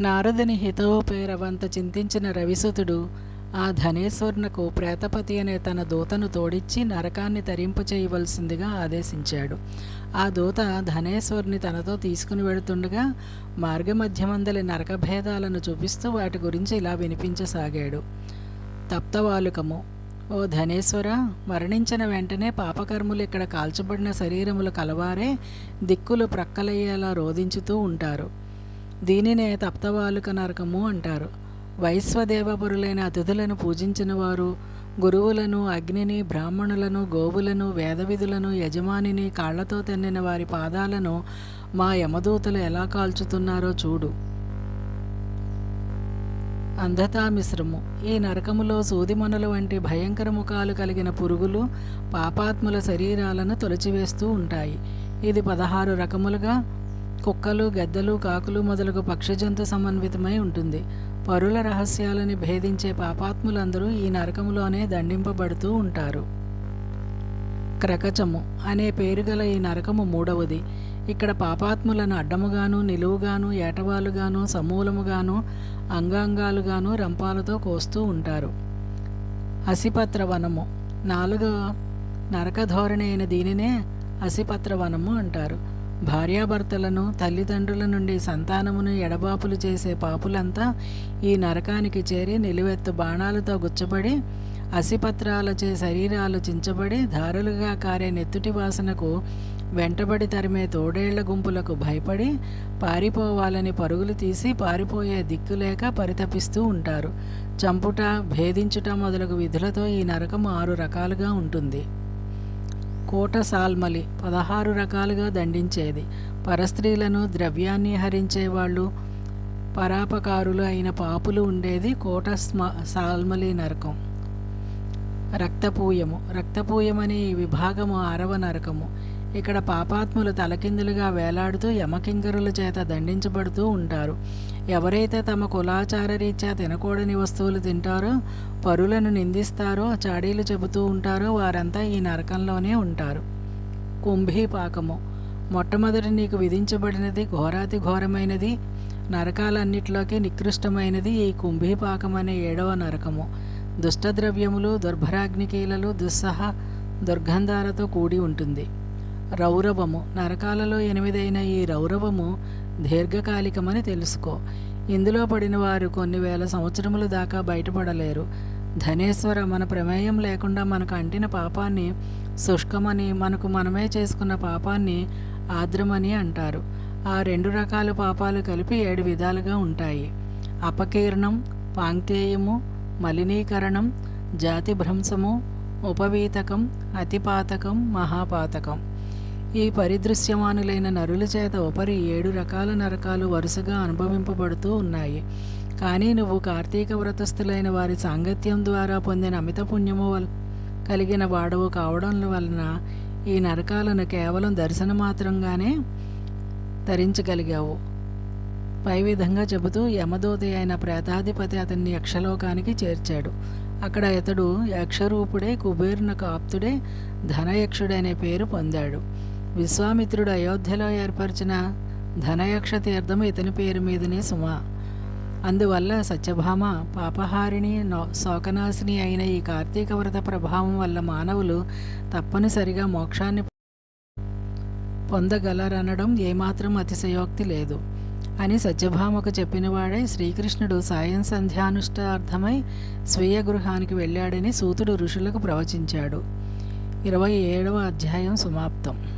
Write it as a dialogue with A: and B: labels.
A: నారదుని హితోపేరవంత చింతించిన రవిసుతుడు ఆ ధనేశ్వరునకు ప్రేతపతి అనే తన దూతను తోడిచ్చి నరకాన్ని తరింపు చేయవలసిందిగా ఆదేశించాడు. ఆ దూత ధనేశ్వరుని తనతో తీసుకుని వెళుతుండగా మార్గమధ్యమందలి నరకభేదాలను చూపిస్తూ వాటి గురించి ఇలా వినిపించసాగాడు. తప్తవాలుకము. ఓ ధనేశ్వర మరణించిన వెంటనే పాపకర్ములు ఇక్కడ కాల్చబడిన శరీరములు కలవారే దిక్కులు ప్రక్కలయ్యేలా రోధించుతూ ఉంటారు. దీనినే తప్తవాలుక నరకము అంటారు. వైశ్వదేవపురులైన అతిథులను పూజించిన వారు గురువులను అగ్నిని బ్రాహ్మణులను గోవులను వేదవిధులను యజమానిని కాళ్ళతో తెన్నిన వారి పాదాలను మా యమదూతలు ఎలా కాల్చుతున్నారో చూడు. అంధతామిశ్రము ఈ నరకములో సూదిమొనల వంటి భయంకర ముఖాలు కలిగిన పురుగులు పాపాత్ముల శరీరాలను తొలచివేస్తూ ఉంటాయి. ఇది పదహారు రకములుగా కుక్కలు గద్దలు కాకులు మొదలగు పక్షజంతు సమన్వితమై ఉంటుంది. పరుల రహస్యాలని భేదించే పాపాత్ములందరూ ఈ నరకములోనే దండింపబడుతూ ఉంటారు. క్రకచము అనే పేరు గల ఈ నరకము మూడవది. ఇక్కడ పాపాత్ములను అడ్డముగాను నిలువుగాను ఏటవాలుగాను సమూలముగాను అంగాంగాలుగాను రంపాలతో కోస్తూ ఉంటారు. అసిపత్ర వనము నాలుగవ నరకధోరణి అయిన దీనినే అసిపత్ర వనము అంటారు. భార్యాభర్తలను తల్లిదండ్రుల నుండి సంతానమును ఎడబాపులు చేసే పాపులంతా ఈ నరకానికి చేరి నిలువెత్తు బాణాలతో గుచ్చబడి అసిపత్రాలచే శరీరాలు చించబడి ధారులుగా కారే నెత్తుటి వాసనకు వెంటబడి తరిమే తోడేళ్ళ గుంపులకు భయపడి పారిపోవాలని పరుగులు తీసి పారిపోయే దిక్కులేక పరితపిస్తూ ఉంటారు. చంపుట భేదించుట మొదలగు విధులతో ఈ నరకం ఆరు రకాలుగా ఉంటుంది. కోట సాల్మలి పదహారు రకాలుగా దండించేది. పరస్త్రీలను ద్రవ్యాన్ని హరించేవాళ్ళు పరాపకారులు అయిన పాపులు ఉండేది కోట స్మ సాల్మలి నరకం. రక్తపూయము. రక్తపూయమనే ఈ విభాగము ఆరవ నరకము. ఇక్కడ పాపాత్ములు తలకిందులుగా వేలాడుతూ యమకింకరుల చేత దండించబడుతూ ఉంటారు. ఎవరైతే తమ కులాచార రీత్యా తినకూడని వస్తువులు తింటారో పరులను నిందిస్తారో చాడీలు చెబుతూ ఉంటారో వారంతా ఈ నరకంలోనే ఉంటారు. కుంభీపాకము. మొట్టమొదటి నీకు విధించబడినది ఘోరాతి ఘోరమైనది నరకాలన్నిటిలోకి నికృష్టమైనది ఈ కుంభీపాకం అనే ఏడవ నరకము. దుష్టద్రవ్యములు దుర్భరాగ్నికీలలు దుస్సహ దుర్గంధాలతో కూడి ఉంటుంది. రౌరవము. నరకాలలో ఎనిమిదైన ఈ రౌరవము దీర్ఘకాలికమని తెలుసుకో. ఇందులో పడిన వారు కొన్ని వేల సంవత్సరముల దాకా బయటపడలేరు. ధనేశ్వర మన ప్రమేయం లేకుండా మనకు అంటిన పాపాన్ని శుష్కమని మనకు మనమే చేసుకున్న పాపాన్ని ఆద్రమని అంటారు. ఆ రెండు రకాల పాపాలు కలిపి ఏడు విధాలుగా ఉంటాయి. అపకీర్ణం పాంక్తేయము మలినీకరణం జాతి భ్రంశము ఉపవీతకం అతిపాతకం మహాపాతకం. ఈ పరిదృశ్యమానులైన నరుల చేత ఉపరి ఏడు రకాల నరకాలు వరుసగా అనుభవింపబడుతూ ఉన్నాయి. కానీ నువ్వు కార్తీక వ్రతస్థులైన వారి సాంగత్యం ద్వారా పొందిన అమిత పుణ్యము వల్ కలిగిన వాడవు కావడం వలన ఈ నరకాలను కేవలం దర్శనమాత్రంగానే తరించగలిగావు పై విధంగా చెబుతూ యమదూత అయిన ప్రేతాధిపతి అతన్ని యక్షలోకానికి చేర్చాడు. అక్కడ ఇతడు యక్షరూపుడే కుబేరునకు ఆప్తుడే ధనయక్షుడనే పేరు పొందాడు. విశ్వామిత్రుడు అయోధ్యలో ఏర్పరిచిన ధనయక్ష తీర్థం ఇతని పేరు మీదనే సుమ. అందువల్ల సత్యభామ పాపహారిణి నో శోకనాశిని అయిన ఈ కార్తీక వ్రత ప్రభావం వల్ల మానవులు తప్పనిసరిగా మోక్షాన్ని పొందగలరనడం ఏమాత్రం అతిశయోక్తి లేదు. అని సత్యభామకు చెప్పినవాడే శ్రీకృష్ణుడు సాయం సంధ్యానుష్ఠార్థమై స్వీయ గృహానికి వెళ్ళాడని సూతుడు ఋషులకు ప్రవచించాడు. ఇరవై ఏడవ అధ్యాయం సమాప్తం.